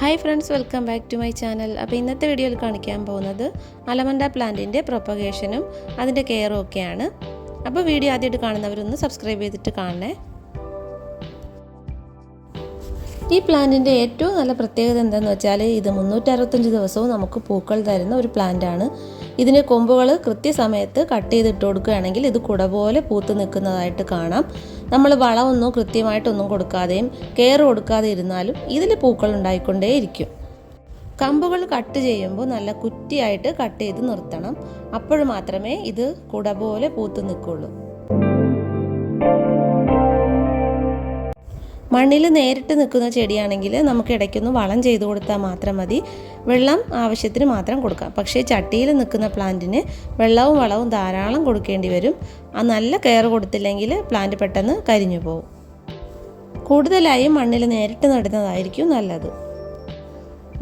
Hi friends welcome back to my channel അപ്പോൾ ഇന്നത്തെ വീഡിയോയിൽ കാണിക്കാൻ പോകുന്നത് അലമണ്ട പ്ലാന്റിന്റെ പ്രൊപ്പഗേഷനും അതിന്റെ കെയറും ഒക്കെയാണ്. അപ്പോൾ വീഡിയോ ആദ്യമായിട്ട് കാണുന്നവരൊന്ന് സബ്സ്ക്രൈബ് ചെയ്തിട്ട് കാണണേ. ഈ പ്ലാന്റിന്റെ ഏറ്റവും നല്ല പ്രത്യേകത എന്താണെന്ന് വെച്ചാൽ ഇത് മുന്നൂറ്ററുപത്തഞ്ച് ദിവസവും നമുക്ക് പൂക്കൾ തരുന്ന ഒരു പ്ലാന്റാണ് ഇതിന് കൊമ്പുകൾ കൃത്യസമയത്ത് കട്ട് ചെയ്തിട്ട് കൊടുക്കുകയാണെങ്കിൽ ഇത് കുട പോലെ പൂത്ത് നിൽക്കുന്നതായിട്ട് കാണാം. നമ്മൾ വളമൊന്നും കൃത്യമായിട്ടൊന്നും കൊടുക്കാതെയും കെയർ കൊടുക്കാതെ ഇരുന്നാലും ഇതിൽ പൂക്കൾ ഉണ്ടായിക്കൊണ്ടേയിരിക്കും. കമ്പുകൾ കട്ട് ചെയ്യുമ്പോൾ നല്ല കുറ്റിയായിട്ട് കട്ട് ചെയ്ത് നിർത്തണം. അപ്പോൾ മാത്രമേ ഇത് കുട പോലെ പൂത്ത് നിൽക്കുള്ളൂ. മണ്ണിൽ നേരിട്ട് നിൽക്കുന്ന ചെടിയാണെങ്കിൽ നമുക്ക് ഇടയ്ക്കൊന്ന് വളം ചെയ്ത് കൊടുത്താൽ മാത്രം മതി. വെള്ളം ആവശ്യത്തിന് മാത്രം കൊടുക്കാം. പക്ഷേ ചട്ടിയിൽ നിൽക്കുന്ന പ്ലാന്റിന് വെള്ളവും വളവും ധാരാളം കൊടുക്കേണ്ടി വരും. ആ നല്ല കെയർ കൊടുത്തില്ലെങ്കിൽ പ്ലാന്റ് പെട്ടെന്ന് കരിഞ്ഞു പോകും കൂടുതലായും മണ്ണിൽ നേരിട്ട് നടുന്നതായിരിക്കും നല്ലത്.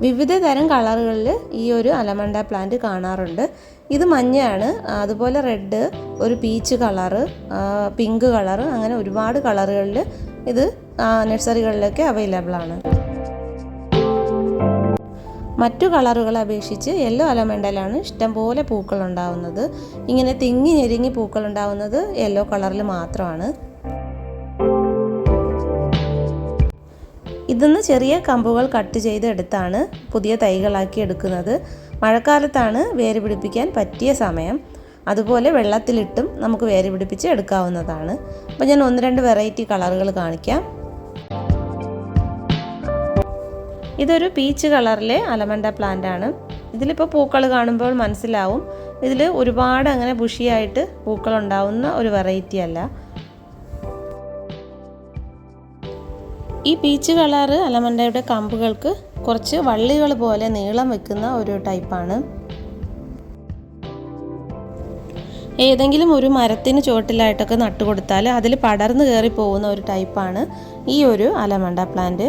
വിവിധ തരം കളറുകളിൽ ഈ ഒരു അലമണ്ട പ്ലാന്റ് കാണാറുണ്ട്. ഇത് മഞ്ഞയാണ്. അതുപോലെ റെഡ് ഒരു പീച്ച് കളറ് പിങ്ക് കളറ് അങ്ങനെ ഒരുപാട് കളറുകളിൽ ഇത് നഴ്സറികളിലൊക്കെ അവൈലബിൾ ആണ് മറ്റു കളറുകളെ അപേക്ഷിച്ച് യെല്ലോ അലമണ്ടലാണ് ഇഷ്ടംപോലെ പൂക്കൾ ഉണ്ടാവുന്നത് ഇങ്ങനെ തിങ്ങി ഞെരുങ്ങി പൂക്കൾ ഉണ്ടാവുന്നത് യെല്ലോ കളറിൽ മാത്രമാണ്. ഇതിന്ന് ചെറിയ കമ്പുകൾ കട്ട് ചെയ്ത് എടുത്താണ് പുതിയ തൈകളാക്കി എടുക്കുന്നത്. മഴക്കാലത്താണ് വേര് പിടിപ്പിക്കാൻ പറ്റിയ സമയം. അതുപോലെ വെള്ളത്തിലിട്ടും നമുക്ക് വേര് പിടിപ്പിച്ച് എടുക്കാവുന്നതാണ്. അപ്പോൾ ഞാൻ ഒന്ന് രണ്ട് വെറൈറ്റി കളറുകൾ കാണിക്കാം. ഇതൊരു പീച്ച് കളറിലെ അലമണ്ട പ്ലാന്റ് ആണ്. ഇതിലിപ്പോൾ പൂക്കൾ കാണുമ്പോൾ മനസ്സിലാവും. ഇതിൽ ഒരുപാട് അങ്ങനെ ബുഷിയായിട്ട് പൂക്കൾ ഉണ്ടാവുന്ന ഒരു വെറൈറ്റി അല്ല. ഈ പീച്ച് കളറ് അലമണ്ടയുടെ കമ്പുകൾക്ക് കുറച്ച് വള്ളികൾ പോലെ നീളം വെക്കുന്ന ഒരു ടൈപ്പാണ് ഏതെങ്കിലും ഒരു മരത്തിന് ചുവട്ടിലായിട്ടൊക്കെ നട്ടുകൊടുത്താൽ അതിൽ പടർന്നു കയറി പോകുന്ന ഒരു ടൈപ്പാണ് ഈ ഒരു അലമണ്ട പ്ലാന്റ്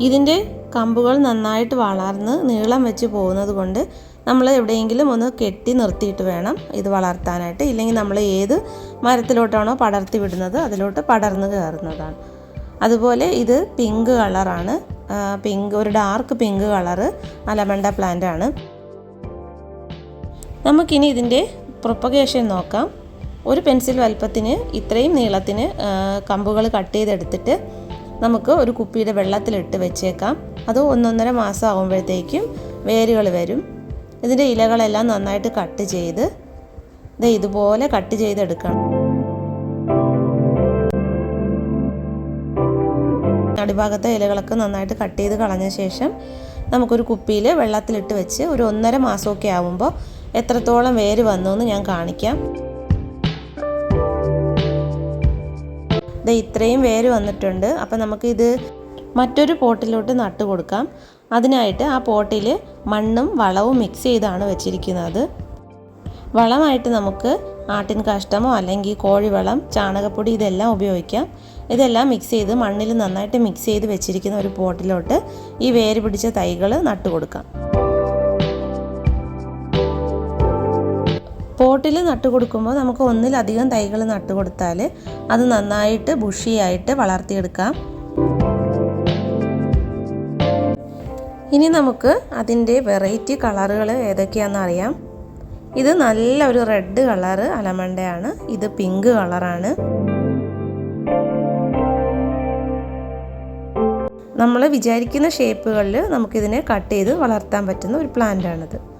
ഇതിന്റെ കമ്പുകൾ നന്നായിട്ട് വളർന്ന് നീളം വെച്ച് പോകുന്നത് കൊണ്ട് നമ്മൾ എവിടെയെങ്കിലും ഒന്ന് കെട്ടി നിർത്തിയിട്ട് വേണം ഇത് വളർത്താനായിട്ട്. ഇല്ലെങ്കിൽ നമ്മൾ ഏത് മരത്തിലോട്ടാണോ പടർത്തി വിടുന്നത് അതിലോട്ട് പടർന്ന് കയറുന്നതാണ്. അതുപോലെ ഇത് പിങ്ക് കളറാണ്. പിങ്ക് ഒരു dark pink colour allamanda plant ആണ്. നമുക്കിനി ഇതിന്റെ പ്രൊപ്പഗേഷൻ നോക്കാം. ഒരു പെൻസിൽ വലുപ്പത്തിന് ഇത്രയും നീളത്തിന് കമ്പുകൾ കട്ട് ചെയ്തെടുത്തിട്ട് നമുക്ക് ഒരു കുപ്പിയുടെ വെള്ളത്തിലിട്ട് വെച്ചേക്കാം. അത് ഒന്നൊന്നര മാസം ആകുമ്പോഴത്തേക്കും വേരുകൾ വരും. ഇതിന്റെ ഇലകളെല്ലാം നന്നായിട്ട് കട്ട് ചെയ്ത് ഇത് ഇതുപോലെ കട്ട് ചെയ്തെടുക്കണം. അടിഭാഗത്തെ ഇലകളൊക്കെ നന്നായിട്ട് കട്ട് ചെയ്ത് കളഞ്ഞ ശേഷം നമുക്കൊരു കുപ്പിയിൽ വെള്ളത്തിലിട്ട് വെച്ച് ഒരു ഒന്നര മാസമൊക്കെ ആകുമ്പോൾ എത്രത്തോളം വേര് വന്നു എന്ന് ഞാൻ കാണിക്കാം. ഇത് ഇത്രയും വേര് വന്നിട്ടുണ്ട്. അപ്പം നമുക്കിത് മറ്റൊരു പോട്ടിലോട്ട് നട്ടു കൊടുക്കാം. അതിനായിട്ട് ആ പോട്ടിൽ മണ്ണും വളവും മിക്സ് ചെയ്താണ് വെച്ചിരിക്കുന്നത്. വളമായിട്ട് നമുക്ക് ആട്ടിൻ കാഷ്ടമോ അല്ലെങ്കിൽ കോഴിവളം ചാണകപ്പൊടി ഇതെല്ലാം ഉപയോഗിക്കാം. ഇതെല്ലാം മിക്സ് ചെയ്ത് മണ്ണിൽ നന്നായിട്ട് മിക്സ് ചെയ്ത് വെച്ചിരിക്കുന്ന ഒരു പോട്ടിലോട്ട് ഈ വേര് പിടിച്ച തൈകൾ നട്ടു കൊടുക്കാം പോട്ടിൽ നട്ടു കൊടുക്കുമ്പോൾ നമുക്ക് ഒന്നിലധികം തൈകൾ നട്ടു കൊടുത്താൽ അത് നന്നായിട്ട് ബുഷിയായിട്ട് വളർത്തിയെടുക്കാം. ഇനി നമുക്ക് അതിന്റെ വെറൈറ്റി കളറുകൾ ഏതൊക്കെയാണെന്ന് അറിയാം. ഇത് നല്ല ഒരു റെഡ് കളറ് അലമണ്ടയാണ്. ഇത് പിങ്ക് കളറാണ്. നമ്മൾ വിചാരിക്കുന്ന ഷേപ്പുകളിൽ നമുക്കിതിനെ കട്ട് ചെയ്ത് വളർത്താൻ പറ്റുന്ന ഒരു പ്ലാന്റാണിത്.